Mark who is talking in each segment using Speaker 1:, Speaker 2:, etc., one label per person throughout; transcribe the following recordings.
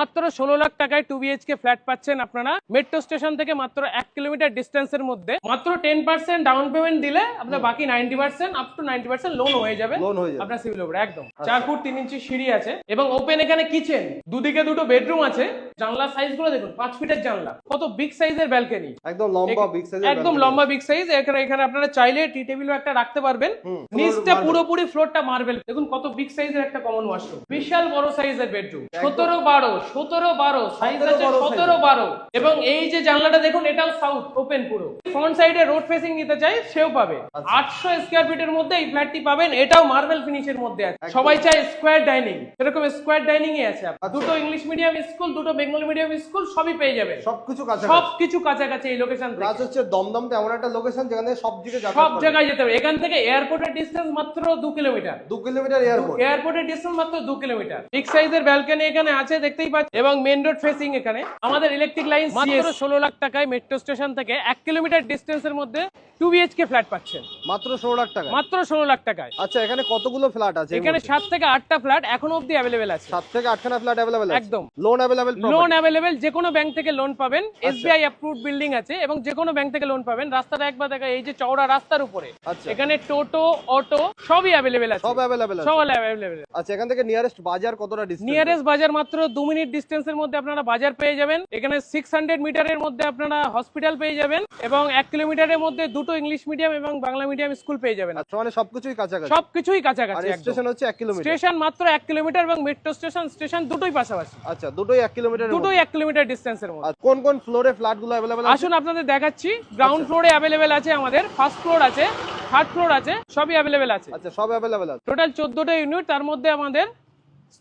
Speaker 1: মাত্র ষোলো লাখ টাকায় টু বিএইচকে ফ্ল্যাট পাচ্ছেন আপনারা। মেট্রো স্টেশন থেকে মাত্র এক কিলোমিটার ডিস্টেন্সের মধ্যে। মাত্র টেন পার্সেন্ট ডাউন পেমেন্ট দিলে আপনার বাকি ninety percent up to ninety percent loan হয়ে যাবে। আপনার সিভিল উপরে একদম। চার ফুট তিন ইঞ্চি সিঁড়ি আছে এবং ওপেন এখানে কিচেন দুদিকে দুটো বেডরুম আছে। জানলার সাইজগুলো দেখুন পাঁচ ফিটের জানলা। কত বিগ সাইজের ব্যালকনি
Speaker 2: একদম লম্বা বিগ সাইজ
Speaker 1: একদম লম্বা বিগ সাইজ এখানে এখানে আপনারা চাইলে টি টেবিলও একটা রাখতে পারবেন। নিচটা। পুরোপুরি ফ্লোরটা মার্বেল দেখুন কত বিগ সাইজের একটা কমন ওয়াশরুম বিশাল বড় সাইজের বেডরুম সতেরো বারো সতেরো বারো সাইজ আছে সতেরো বারো। এবং এই যে জানলাটা দেখুন এটাও সাউথ ওপেন পুরো। ফ্রন্ট সাইডে রোড ফেসিং নিতে চাই সেও পাবে।
Speaker 2: আচ্ছা।
Speaker 1: আটশো স্কোয়ার ফিটের মধ্যে এই ফ্ল্যাটটি পাবেন এটাও মার্বেল ফিনিশের মধ্যে আছে। সবাই চায় স্কোয়ার ডাইনিং এরকম স্কোয়ার ডাইনিং এ আছে।
Speaker 2: আচ্ছা।
Speaker 1: দুটো ইংলিশ মিডিয়াম স্কুল দুটো বেঙ্গলি মিডিয়াম স্কুল সবই পেয়ে যাবে
Speaker 2: সবকিছু
Speaker 1: সবকিছু কাছাকাছি এই লোকেশন
Speaker 2: প্লাস হচ্ছে দমদম তো এমন একটা লোকেশন যেখানে সব দিকে
Speaker 1: সব জায়গায় যেতে হবে। এখান থেকে এয়ারপোর্টের ডিস্টেন্স মাত্র দু কিলোমিটার
Speaker 2: দু কিলোমিটার এয়ারপোর্ট
Speaker 1: এয়ারপোর্টের ডিস্টেন্স মাত্র দু কিলোমিটার বিগ সাইজের ব্যালকনি এখানে আছে দেখতেই পাচ্ছেন। এবং মেন রোড ফেসিং এখানে আমাদের ইলেকট্রিক লাইন মাত্র ষোলো লাখ টাকায় মেট্রো স্টেশন থেকে এক কিলোমিটার ডিস্টেন্সের মধ্যে টু বিএইচকে ফ্ল্যাট পাচ্ছেন।
Speaker 2: মাত্র ষোলো লাখ টাকা
Speaker 1: মাত্র ষোলো লাখ টাকায়।
Speaker 2: আচ্ছা এখানে কতগুলো ফ্ল্যাট আছে?
Speaker 1: এখানে সাত থেকে আটটা ফ্ল্যাট এখনও অব্দি অ্যাভেলেবেল আছে।
Speaker 2: সাত থেকে আটখানা ফ্ল্যাট অ্যাভেলেবেল
Speaker 1: একদম।
Speaker 2: লোন অ্যাভেলেবেল
Speaker 1: লোন অ্যাভেলেবেল যে কোনো ব্যাংক থেকে লোন পাবেন। এসবিআই অ্যাপ্রুভড বিল্ডিং আছে এবং যে কোনো ব্যাংক থেকে লোন পাবেন। রাস্তাটা একবার দেখা এই যে চওড়া রাস্তার উপরে।
Speaker 2: আচ্ছা।
Speaker 1: এখানে টোটো অটো সবই অ্যাভেলেবেল আছে।
Speaker 2: সব অ্যাভেলেবেল
Speaker 1: সব অ্যাভেলেবেল
Speaker 2: আচ্ছা এখান থেকে নিয়ারেস্ট বাজার কতটা ডিস্টেন্স
Speaker 1: নিয়ারেস্ট বাজার মাত্র দু মিনিট ডিস্টেন্সের মধ্যে আপনারা বাজার পেয়ে যাবেন। এখানে সিক্স হান্ড্রেড মিটারের মধ্যে আপনারা হসপিটাল পেয়ে যাবেন এবং এক কিলোমিটারের মধ্যে দুটো ইংলিশ মিডিয়াম এবং বাংলা মিডিয়াম স্কুল পেয়ে যাবেন।
Speaker 2: আচ্ছা মানে সবকিছুই কাছাকাছি?
Speaker 1: সবকিছুই কাছাকাছি
Speaker 2: স্টেশন হচ্ছে এক কিলোমিটার
Speaker 1: স্টেশন মাত্র এক কিলোমিটার এবং মেট্রো স্টেশন স্টেশন দুটোই পাশাপাশি।
Speaker 2: আচ্ছা দুটোই কিলোমিটার
Speaker 1: দুটোই কিলোমিটার ডিস্টেন্সের মধ্যে।
Speaker 2: কোন কোন ফ্লোরে ফ্ল্যাটগুলো আছে?
Speaker 1: আসুন আপনাদের দেখাচ্ছি। গ্রাউন্ড ফ্লোরে অ্যাভেলেবেল আছে আমাদের ফার্স্ট ফ্লোর আছে থার্ড ফ্লোর আছে সবই অ্যাভেলেবেল আছে।
Speaker 2: আচ্ছা সব অ্যাভেলেবেল আছে।
Speaker 1: টোটাল চোদ্দটা ইউনিট তার মধ্যে আমাদের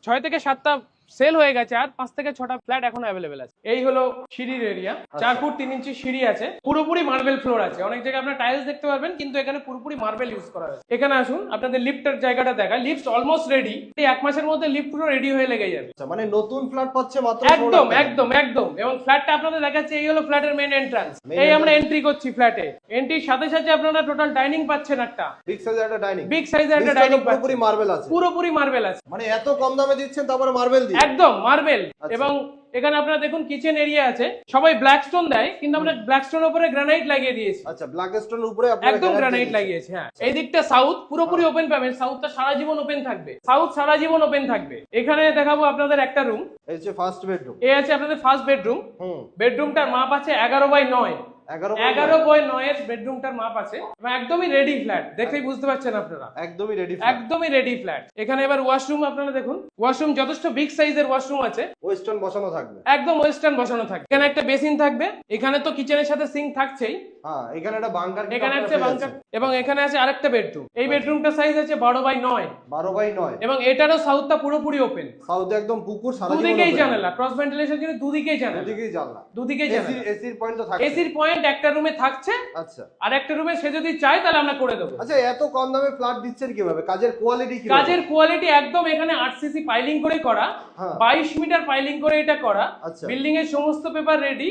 Speaker 1: ছয় থেকে সাতটা সেল হয়ে গেছে আর পাঁচ থেকে ছটা ফ্ল্যাট এখন অ্যাভেলেবেল আছে। এই হলো সিঁড়ির এরিয়া চার ফুট তিন ইঞ্চি সিঁড়ি আছে। পুরোপুরি মার্বেল ফ্লোর আছে। অনেক জায়গায় আপনার টাইলস দেখতে পারবেন কিন্তু এখানে পুরোপুরি মার্বেল ইউজ করা হয়েছে। এখানে আসুন আপনাদের লিফটের জায়গাটা দেখা লিফট অলমোস্ট রেডি এক মাসের মধ্যে লিফট পুরো রেডি হয়ে লেগে যাবে।
Speaker 2: আচ্ছা মানে নতুন ফ্ল্যাট পাচ্ছে মাত্র
Speaker 1: একদম একদম একদম। এবং ফ্ল্যাটটা আপনাদের দেখাচ্ছে এই হলো ফ্ল্যাটের মেন এন্ট্রান্স এই আমরা এন্ট্রি করছি ফ্ল্যাটে এন্ট্রির সাথে সাথে আপনারা টোটাল ডাইনিং পাচ্ছেন একটা।
Speaker 2: বিগ সাইজের একটা ডাইনিং
Speaker 1: বিগ সাইজের একটা ডাইনিং
Speaker 2: পুরোপুরি মার্বেল আছে।
Speaker 1: পুরোপুরি মার্বেল আছে।
Speaker 2: মানে এত কম দামে দিচ্ছেন তারপরে মার্বেল দিয়ে
Speaker 1: একদম মার্বেল
Speaker 2: আচ্ছা।
Speaker 1: এবং এখানে আপনারা দেখুন কিচেন এরিয়া আছে। সবাই ব্ল্যাক স্টোন দেয় কিন্তু আমরা ব্ল্যাক স্টোন উপরে গ্রানাইট লাগিয়ে দিয়েছি।
Speaker 2: আচ্ছা ব্ল্যাক স্টোন উপরে আপনারা
Speaker 1: একদম গ্রানাইট লাগিয়েছি হ্যাঁ। এই দিকটা সাউথ পুরোপুরি ওপেন পাবেন। সাউথটা সারা জীবন ওপেন থাকবে। সাউথ সারা জীবন ওপেন থাকবে। এখানে দেখাবো আপনাদের একটা রুম
Speaker 2: এই হচ্ছে ফার্স্ট বেডরুম
Speaker 1: এ আছে আপনাদের ফার্স্ট বেডরুম
Speaker 2: হুম।
Speaker 1: বেডরুমটার মাপ আছে এগারো বাই নয়।
Speaker 2: এগারো
Speaker 1: এগারো বাই নয়ের বেডরুমটার মাপ আছে। এবং একদমই রেডি ফ্ল্যাট দেখেই বুঝতে পারছেন আপনারা।
Speaker 2: একদমই রেডি
Speaker 1: একদমই রেডি ফ্ল্যাট এখানে এবার ওয়াশরুম আপনারা দেখুন। ওয়াশরুম যথেষ্ট বিগ সাইজের ওয়াশরুম আছে।
Speaker 2: ওয়েস্টার্ন বসানো থাকবে।
Speaker 1: একদম ওয়েস্টার্ন বসানো থাকবে। এখানে একটা বেসিন থাকবে। এখানে তো কিচেনের সাথে সিঙ্ক থাকছেই।
Speaker 2: হ্যাঁ এখানে একটা বাংকার
Speaker 1: এখানে আছে বাঙ্কার এবং এখানে আছে আরেকটা বেডরুম এই বেডরুমটা সাইজ আছে বারো বাই নয়।
Speaker 2: বারো বাই নয়।
Speaker 1: এবং এটারও সাউথটা পুরোপুরি ওপেন
Speaker 2: সাউথে একদম পুকুর সারা
Speaker 1: দুদিকেই জানালা। ক্রস ভেন্টিলেশন জন্য দুদিকেই জানালা।
Speaker 2: দুদিকেই জানলা।
Speaker 1: দুদিকেই
Speaker 2: এসি
Speaker 1: জানালা।
Speaker 2: এসির পয়েন্ট তো থাকে
Speaker 1: এসির পয়েন্ট একটা রুমে থাকছে।
Speaker 2: আচ্ছা।
Speaker 1: আর একটা রুমে সে যদি চায় তাহলে আমরা করে দেবো।
Speaker 2: আচ্ছা এত কম দামে ফ্ল্যাট দিচ্ছেন কীভাবে? কাজের কোয়ালিটি কি
Speaker 1: কাজের কোয়ালিটি একদম এখানে আট সিসি পাইলিং করে করা।
Speaker 2: হ্যাঁ।
Speaker 1: বাইশ মিটার পাইলিং করে এটা করা।
Speaker 2: আচ্ছা।
Speaker 1: বিল্ডিং এর সমস্ত পেপার রেডি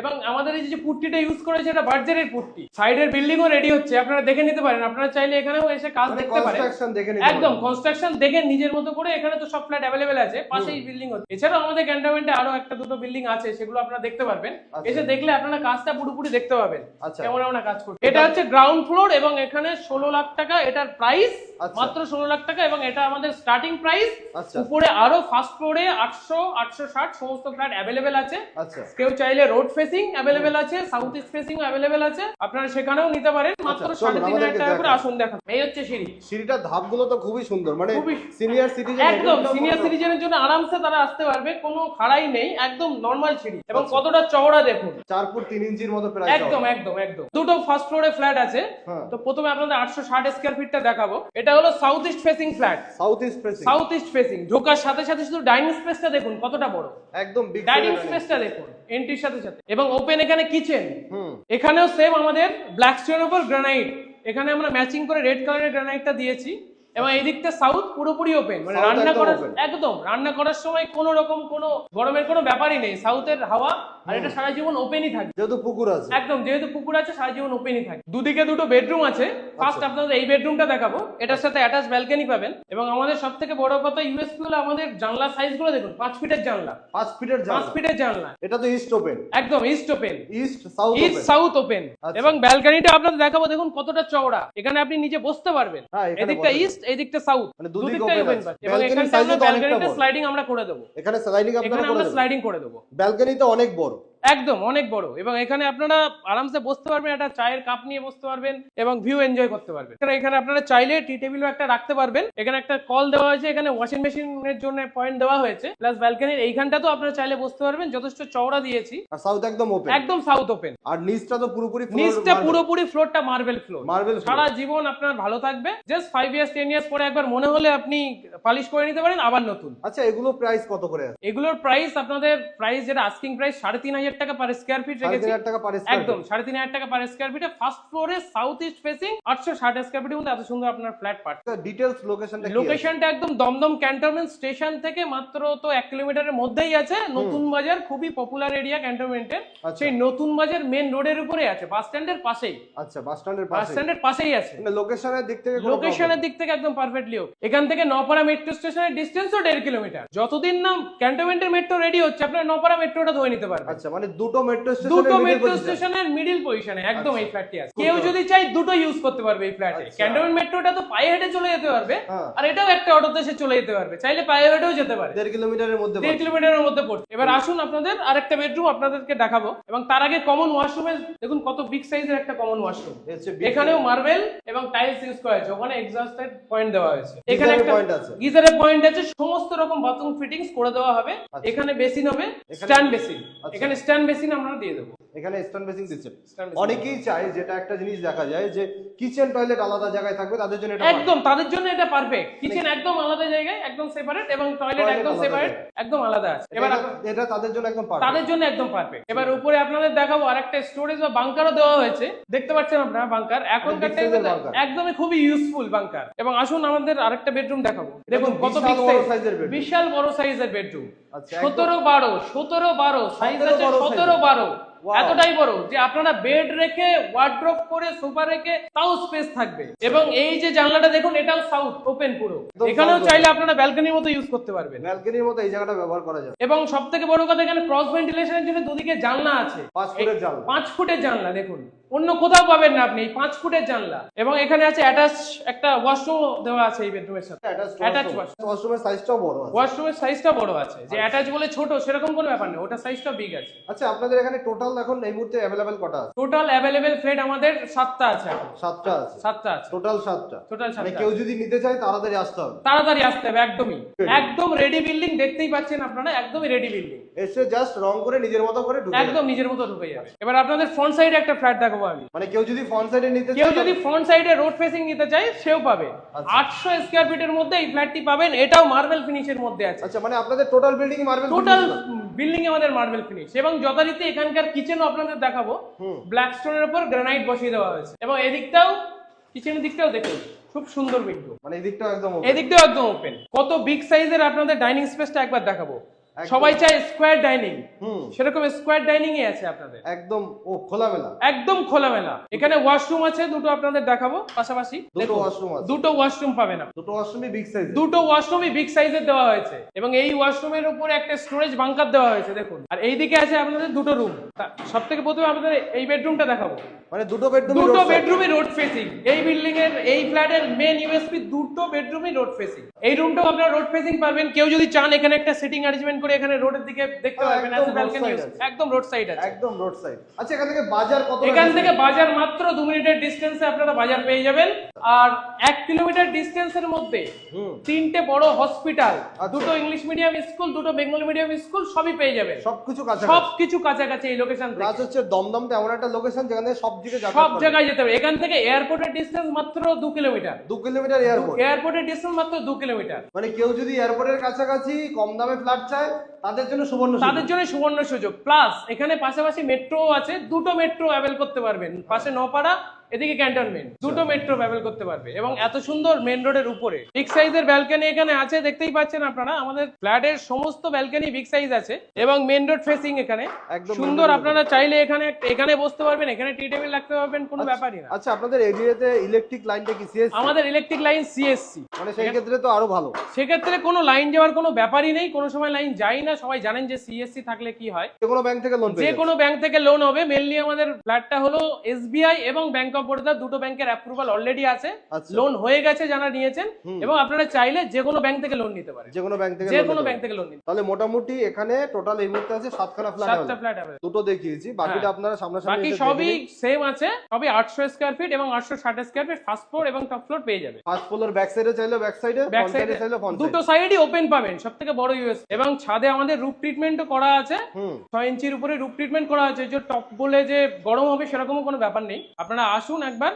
Speaker 1: এবং আমাদের এই যে পুট্টিটা ইউজ করেছে এটা বার্জারের পুট্টি। সাইডের বিল্ডিং ও রেডি হচ্ছে। আপনারা দেখে নিতে পারেন। আপনারা চাইলে এখানেও এসে কাজ
Speaker 2: মানে
Speaker 1: দেখতে পারেন।
Speaker 2: কনস্ট্রাকশন দেখে নিতে
Speaker 1: একদম কনস্ট্রাকশন দেখে নিজের মতো করে এখানে তো সব ফ্ল্যাট অ্যাভেলেবেল আছে। পাশেই বিল্ডিং হচ্ছে। এছাড়াও আমাদের ক্যান্টনমেন্টে আরও একটা দুটো বিল্ডিং আছে সেগুলো আপনারা দেখতে পারবেন।
Speaker 2: আচ্ছা।
Speaker 1: এসে দেখলে আপনারা কাজটা পুরোপুরি দেখতে পাবেন।
Speaker 2: আচ্ছা।
Speaker 1: কেমন আমরা কাজ করছি। এটা হচ্ছে গ্রাউন্ড ফ্লোর এবং এখানে ষোলো লাখ টাকা এটার প্রাইস
Speaker 2: আচ্ছা।
Speaker 1: মাত্র ষোলো লাখ টাকা এবং এটা আমাদের স্টার্টিং প্রাইস
Speaker 2: আচ্ছা।
Speaker 1: উপরে আরও ফার্স্ট ফ্লোরে আটশো আটশো ষাট সমস্ত ফ্ল্যাট অ্যাভেলেবেল আছে। কেউ চাইলে রোড ফেসিং অ্যাভেলেবেল আছে সাউথ ইস্ট ফেসিং অ্যাভেলেবেল আছে। আপনারা সেখানেও নিতে পারেন মাত্র সাড়ে তিন হাজার টাকা করে আসুন দেখান। এই হচ্ছে সিঁড়ি।
Speaker 2: সিঁড়িটার ধাপগুলো তো খুবই সুন্দর মানে সিনিয়র সিটিজেন
Speaker 1: একদম সিনিয়র সিটিজেনের জন্য আরামসে তারা আসতে পারবে কোনো খাড়াই নেই একদম নর্মাল সিঁড়ি। এবং। কতটা চওড়া দেখুন।
Speaker 2: চার ফুট তিন ইঞ্চির মতো প্রায়
Speaker 1: একদম একদম একদম। দুটো ফার্স্ট ফ্লোরে ফ্ল্যাট আছে।
Speaker 2: হ্যাঁ।
Speaker 1: তো প্রথমে আপনাদের আটশো ষাট স্কোয়ার ফিটটা দেখাবো। এটা হলো south east facing flat
Speaker 2: south east facing
Speaker 1: south east facing ঢোকার সাথে সাথে শুধু ডাইনিং স্পেসটা দেখুন কতটা বড়।
Speaker 2: একদম বিগ
Speaker 1: ডাইনিং স্পেসটা দেখুন এন্ট্রির সাথে সাথে। এবং ওপেন এখানে কিচেন এখানেও সেম আমাদের ব্ল্যাক স্টোনের উপর গ্রানাইট এখানে আমরা ম্যাচিং করে রেড কালারের গ্রানাইটটা দিয়েছি। এবং এই দিকটা সাউথ পুরোপুরি ওপেন মানে রান্না করার একদম রান্না করার সময় কোনো রকম কোনো গরমের কোনো ব্যাপারই নেই সাউথের হাওয়া আর এটা সারা জীবন ওপেনই থাকবে
Speaker 2: যেহেতু পুকুর আছে।
Speaker 1: একদম যেহেতু পুকুর আছে সারা জীবন ওপেনই থাকে। দুদিকে দুটো বেডরুম আছে। ফার্স্ট আপনাদের এই বেডরুমটা দেখাবো। এটার সাথে অ্যাটাচ ব্যালকনি পাবেন। এবং আমাদের সব থেকে বড় কথা ইউএসপি হলো আমাদের জানলা সাইজগুলো দেখুন পাঁচ ফিটের জানলা।
Speaker 2: পাঁচ ফিটের
Speaker 1: পাঁচ ফিটের জানলা।
Speaker 2: এটা তো ইস্ট ওপেন
Speaker 1: একদম east open
Speaker 2: east south
Speaker 1: east
Speaker 2: open
Speaker 1: south open
Speaker 2: আচ্ছা।
Speaker 1: এবং ব্যালকনিটা আপনাদের দেখাবো দেখুন কতটা চওড়া। এখানে আপনি নিচে বসতে পারবেন।
Speaker 2: হ্যাঁ,
Speaker 1: এদিকটা
Speaker 2: বসা
Speaker 1: সাউথ
Speaker 2: মানে
Speaker 1: দুদিকটাই ওপেন। এবং এখানটা আমরা
Speaker 2: ও তো অনেকটা
Speaker 1: ব্যালকনিটা
Speaker 2: বড়।
Speaker 1: স্লাইডিং আমরা করে দেবো।
Speaker 2: এখানে স্লাইডিং আপনারা করে
Speaker 1: আমরা
Speaker 2: দেবেন।
Speaker 1: স্লাইডিং করে দেব।
Speaker 2: ব্যালকনিতে অনেক বড়।
Speaker 1: একদম অনেক বড়। এবং এখানে আপনারা আরামসে বসতে পারবেন একটা চায়ের কাপ নিয়ে বসতে পারবেন এবং ভিউ এনজয় করতে পারবেন। এখানে- এখানে আপনারা চাইলে টি টেবিলও একটা রাখতে পারবেন। এখানে একটা কল দেওয়া হয়েছে এখানে ওয়াশিং মেশিনের জন্য পয়েন্ট দেওয়া হয়েছে। প্লাস ব্যালকনির এইখানটা তো আপনারা চাইলে বসতে পারবেন যথেষ্ট চওড়া দিয়েছি।
Speaker 2: আর সাউথ একদম ওপেন
Speaker 1: একদম সাউথ ওপেন
Speaker 2: আর নিচটা তো পুরোপুরি
Speaker 1: নিচটা পুরোপুরি ফ্লোরটা মার্বেল ফ্লোর
Speaker 2: মার্বেল
Speaker 1: সারা জীবন আপনার ভালো থাকবে। Just five years ten years পরে একবার মনে হলে আপনি পালিশ করে নিতে পারেন আবার নতুন।
Speaker 2: আচ্ছা এগুলো প্রাইস কত করে
Speaker 1: এগুলোর প্রাইস আপনাদের প্রাইস যেটা আস্কিং প্রাইস সাড়ে তিন হাজার টাকা পার স্কোয়ার ফিট রেখেছি।
Speaker 2: হাজার
Speaker 1: একদম সাড়ে তিন হাজার টাকা পার স্কোয়ার ফিটে ফার্স্ট ফ্লোরে সাউথ ইস্ট ফেসিং আটশো ষাট স্কোয়ার ফিটের মধ্যে এত সুন্দর আপনার ফ্ল্যাট
Speaker 2: ডিটেলস লোকেশনটা
Speaker 1: লোকেশনটা একদম দমদম ক্যান্টনমেন্ট স্টেশন থেকে মাত্র তো এক কিলোমিটারের মধ্যেই আছে। নতুন বাজার খুবই পপুলার এরিয়া ক্যান্টনমেন্টের। সেই নতুন বাজার মেন রোডের উপরে আছে বাস স্ট্যান্ডের পাশেই।
Speaker 2: আচ্ছা বাস স্ট্যান্ডের
Speaker 1: বাস স্ট্যান্ডের পাশেই আছে।
Speaker 2: মানে লোকেশনের দিক থেকে
Speaker 1: লোকেশনের দিক থেকে একদম পারফেক্টলি এখান থেকে নপাড়া মেট্রো স্টেশনের ডিস্টেন্সও দেড় কিলোমিটার যতদিন না ক্যান্টনমেন্টের মেট্রো রেডি হচ্ছে আপনার নপাড়া মেট্রোটা ধরে নিতে পারবেন।
Speaker 2: আচ্ছা মানে দুটো মেট্রো স্টেশন
Speaker 1: দুটো মেট্রো স্টেশনের মিডিল পজিশনে একদম এই ফ্ল্যাটটি আছে। কেউ যদি চাই দুটো ইউজ করতে পারবে এই ফ্ল্যাটে
Speaker 2: আচ্ছা।
Speaker 1: ক্যান্টনমেন্ট মেট্রোটা তো পায়ে হেঁটে চলে যেতে পারবে
Speaker 2: হ্যাঁ।
Speaker 1: আর এটাও একটা অটোতে এসে চলে যেতে পারবে। চাইলে পায়ে হেঁটেও যেতে পারে।
Speaker 2: দেড় কিলোমিটারের মধ্যে
Speaker 1: দেড় কিলোমিটারের মধ্যে পড়ছে। এবার আসুন আপনাদের আরেকটা বেডরুম আপনাদেরকে দেখাবো এবং তার আগে কমন ওয়াশরুমে দেখুন কত বিগ সাইজের একটা কমন ওয়াশরুম এখানেও মার্বেল এবং টাইলস ইউজ করা হয়েছে। ওখানে এক্সস্টেড পয়েন্ট দেওয়া হয়েছে। এখানে একটা
Speaker 2: point আছে।
Speaker 1: গিজারের পয়েন্ট আছে। সমস্ত রকম বাথরুম ফিটিংস করে দেওয়া হবে।
Speaker 2: আচ্ছা।
Speaker 1: এখানে বেসিন হবে স্ট্যান্ড বেসিন
Speaker 2: আচ্ছা।
Speaker 1: এখানে স্ট্যান্ড বেসিন আমরা দিয়ে দেবো।
Speaker 2: এখানে স্ট্যান্ড বেসিং দিচ্ছে অনেকেই চায় যেটা একটা জিনিস দেখা যায় যে কিচেন টয়লেট আলাদা জায়গায় থাকবে তাদের জন্য এটা
Speaker 1: একদম তাদের জন্য এটা পারফেক্ট কিচেন একদম আলাদা জায়গায় একদম সেপারেট এবং টয়লেট একদম সেপারেট। একদম আলাদা আছে। এবার
Speaker 2: এটা- তাদের জন্য একদম perfect।
Speaker 1: তাদের জন্য একদম পারফেক্ট এবার উপরে আপনাদের দেখাবো আরেকটা স্টোরেজ বা বাংকারও দেওয়া হয়েছে। দেখতে পাচ্ছেন আপনারা বাংকার এখনকার টাইমে। একদমই খুবই ইউজফুল বাংকার এবং আসুন আমাদের আরেকটা বেডরুম দেখাবো। দেখুন কত
Speaker 2: বিশাল
Speaker 1: বিগ
Speaker 2: বড়
Speaker 1: সাইজ
Speaker 2: size এর bedroom।
Speaker 1: বিশাল বড় সাইজের বেডরুম
Speaker 2: আচ্ছা,
Speaker 1: সতেরো বারো সতেরো বারো সাইজ আছে সতেরো। বারো. এতটাই বড় যে আপনারা বেড রেখে ওয়ার্ড্রপ করে সোফা রেখে তাও স্পেস থাকবে। এবং এই যে জানলাটা দেখুন এটাও সাউথ ওপেন পুরো। এখানেও চাইলে আপনারা ব্যালকনির মতো ইউজ করতে পারবেন।
Speaker 2: ব্যালকনির মতো এই জায়গাটা ব্যবহার করা যাবে।
Speaker 1: এবং সবথেকে বড় কথা এখানে ক্রস ভেন্টিলেশনের জন্য দুদিকে জানলা আছে।
Speaker 2: 5 ফুটের জানলা।
Speaker 1: 5 ফুটের জানলা দেখুন। অন্য কোথাও পাবেন না আপনি পাঁচ ফুটের জানলা। এবং এখানে আছে অ্যাটাচ একটা ওয়াশরুম দেওয়া আছে এই বেডরুমের সাথে। Washroom।
Speaker 2: ওয়াশরুমের সাইজটাও বড় আছে।
Speaker 1: ওয়াশরুমের সাইজটা বড় আছে। যে অ্যাটাচ বলে ছোট সেরকম কোনো ব্যাপার নেই ওটা সাইজটা বিগ আছে।
Speaker 2: আচ্ছা আপনাদের এখানে টোটাল এখন এই মুহূর্তে অ্যাভেলেবেল কটা আছে?
Speaker 1: টোটাল অ্যাভেলেবেল ফ্লেট আমাদের সাতটা আছে এখন।
Speaker 2: সাতটা আছে।
Speaker 1: সাতটা আছে।
Speaker 2: টোটাল সাতটা।
Speaker 1: টোটাল
Speaker 2: মানে
Speaker 1: সাতটা
Speaker 2: কেউ যদি নিতে চায় তাড়াতাড়ি আসতে হবে।
Speaker 1: তাড়াতাড়ি আসতে হবে একদমই। একদম রেডি বিল্ডিং দেখতেই পাচ্ছেন আপনারা একদমই রেডি বিল্ডিং
Speaker 2: এসে জাস্ট রং করে নিজের মতো করে ঢুকে
Speaker 1: একদম নিজের মতো ঢুকে যাবে। এবার আপনাদের ফ্রন্ট সাইডে একটা ফ্ল্যাট আমি
Speaker 2: মানে কেউ যদি ফ্রন্ট সাইডে নিতে
Speaker 1: কেউ যদি ফ্রন্ট সাইডে রোড ফেসিং নিতে চায় সেও পাবে।
Speaker 2: আচ্ছা।
Speaker 1: আটশো স্কোয়ার ফিটের মধ্যে এই ফ্ল্যাটটি পাবেন। এটাও মার্বেল ফিনিশের মধ্যে আছে।
Speaker 2: আচ্ছা মানে আপনাদের total building marble
Speaker 1: total building আমাদের মার্বেল ফিনিশ এবং যথারীতি এখানকার কিচেনও আপনাদের দেখাবো। ব্ল্যাক স্টোনের উপর গ্রানাইট বসিয়ে দেওয়া হয়েছে। এবং এদিকটাও কিচেনের দিকটাও দেখুন খুব সুন্দর বিল্ডিং
Speaker 2: মানে এদিকটাও একদম।
Speaker 1: এদিকটাও একদম ওপেন কত বিগ সাইজের আপনাদের ডাইনিং স্পেসটা একবার দেখাবো। সবাই চায় স্কোয়ার ডাইনিং
Speaker 2: হুম।
Speaker 1: সেরকম স্কোয়ার ডাইনিং এ আছে আপনাদের।
Speaker 2: একদম ও খোলামেলা।
Speaker 1: একদম খোলামেলা। এখানে ওয়াশরুম আছে দুটো আপনাদের দেখাবো। পাশাপাশি
Speaker 2: দুটো ওয়াশরুম আছে।
Speaker 1: দুটো ওয়াশরুম পাবেন না
Speaker 2: দুটো ওয়াশরুমই বিগ সাইজ
Speaker 1: দুটো ওয়াশরুমই বিগ সাইজের দেওয়া হয়েছে। এবং এই ওয়াশরুমের উপরে একটা স্টোরেজ বাংকার দেওয়া হয়েছে দেখুন। আর এইদিকে আছে আপনাদের দুটো রুম সব থেকে প্রথমে আপনাদের এই বেডরুমটা দেখাবো।
Speaker 2: মানে দুটো বেডরুম
Speaker 1: দুটো বেডরুমই রোড ফেসিং এই বিল্ডিং এর এই ফ্ল্যাটের মেন ইউএসপি দুটো বেডরুমই রোড ফেসিং এই রুমটাও আপনারা রোড ফেসিং পারবেন কেউ যদি চান এখানে একটা সিটিং অ্যারেঞ্জমেন্ট করে এখানে রোডের দিকে দেখতে
Speaker 2: হ্যাঁ,
Speaker 1: পারবেন।
Speaker 2: side
Speaker 1: use।
Speaker 2: আছে।
Speaker 1: একদম রোড সাইড আছে।
Speaker 2: একদম রোড সাইড আচ্ছা এখান থেকে বাজার কত
Speaker 1: এখান থেকে বাজার মাত্র দু মিনিটের ডিস্টেন্সে আপনারা বাজার পেয়ে যাবেন। আর এক কিলোমিটার ডিস্টেন্সের মধ্যে
Speaker 2: হুম।
Speaker 1: তিনটে বড় হসপিটাল
Speaker 2: আচ্ছা।
Speaker 1: দুটো ইংলিশ মিডিয়াম স্কুল দুটো বেঙ্গলি মিডিয়াম স্কুল সবই পেয়ে যাবেন।
Speaker 2: সবকিছু কাছে
Speaker 1: সব কিছু কাছাকাছি এই লোকেশন
Speaker 2: প্লাস
Speaker 1: থেকে
Speaker 2: হচ্ছে দমদমটা এমন একটা লোকেশন যেখানে সব দিকে
Speaker 1: সব জায়গায় যেতে হবে। এখান থেকে এয়ারপোর্টের ডিস্টেন্স মাত্র দু কিলোমিটার
Speaker 2: দু কিলোমিটার এয়ারপোর্ট
Speaker 1: এয়ারপোর্টের ডিস্টেন্স মাত্র দু কিলোমিটার
Speaker 2: মানে কেউ যদি এয়ারপোর্টের কাছাকাছি কম দামে ফ্ল্যাট চায় তাদের জন্য সুবর্ণ
Speaker 1: তাদের জন্য সুবর্ণ সুযোগ। প্লাস এখানে পাশাপাশি মেট্রো আছে। দুটো মেট্রো অ্যাভেল করতে পারবেন। পাশে নপাড়া এদিকে ক্যান্টনমেন্ট দুটো মেট্রো ব্যবহার করতে পারবে। এবং এত সুন্দর মেন রোডের উপরে। বিগ সাইজের ব্যালকনি এখানে আছে দেখতেই পাচ্ছেন আপনারা। আমাদের ফ্ল্যাটের সমস্ত ব্যালকনি বিগ সাইজ আছে। এবং মেন রোড ফেসিং এখানে। সুন্দর আপনারা চাইলে এখানে এখানে বসতে পারবেন এখানে টি টেবিল রাখতে পারবেন কোনো ব্যাপারই না।
Speaker 2: আচ্ছা আপনাদের এরিয়াতে ইলেকট্রিক লাইনটা কি সিএস
Speaker 1: আমাদের ইলেকট্রিক লাইন সিএসসি
Speaker 2: মানে সেই ক্ষেত্রে তো আরও ভালো।
Speaker 1: সেক্ষেত্রে কোনো লাইন যাওয়ার কোনো ব্যাপারই নেই। কোনো সময় লাইন যায় না সবাই জানেন যে সিএসসি থাকলে কি হয়।
Speaker 2: যে কোনো ব্যাংক থেকে লোন
Speaker 1: যে কোনো ব্যাংক থেকে লোন হবে। মেনলি আমাদের ফ্ল্যাটটা হলো এসবিআই এবং ব্যাংক অফ বরোদা দুটো ব্যাংকের অ্যাপ্রুভাল অলরেডি আছে।
Speaker 2: আচ্ছা।
Speaker 1: লোন হয়ে গেছে যারা নিয়েছেন এবং আপনারা চাইলে যে কোনো ব্যাংক থেকে লোন নিতে পারেন।
Speaker 2: যে কোনো ব্যাংক থেকে
Speaker 1: যে কোনো ব্যাংক থেকে লোন নিতে
Speaker 2: তাহলে মোটামুটি এখানে টোটাল এই মুহূর্তে আছে সাতখানা ফ্ল্যাট
Speaker 1: সাতটা ফ্ল্যাট হবে
Speaker 2: দুটো দেখিয়েছি বাকিটা
Speaker 1: হ্যাঁ।
Speaker 2: আপনারা সামনাসামনি
Speaker 1: বাকি সবই সেম আছে সবই আটশো স্কোয়ার ফিট এবং আটশো ষাট স্কোয়ার ফিট ফার্স্ট ফ্লোর এবং টপ ফ্লোর পেয়ে যাবে।
Speaker 2: ফার্স্ট ফ্লোর ব্যাক সাইডে চাইলে ব্যাক সাইডে ফ্রন্ট সাইডে
Speaker 1: সাইডে
Speaker 2: চাইলে ফ্রন্ট
Speaker 1: দুটো সাইডই ওপেন পাবেন সব থেকে বড় ইউএস এবং ছাদে আমাদের রুফ ট্রিটমেন্টও করা আছে।
Speaker 2: হুম।
Speaker 1: ছয় ইঞ্চির উপরে রুফ ট্রিটমেন্ট করা আছে যে টপ বলে যে গরম হবে সেরকমও কোনো ব্যাপার নেই। আপনারা আসুন একবার।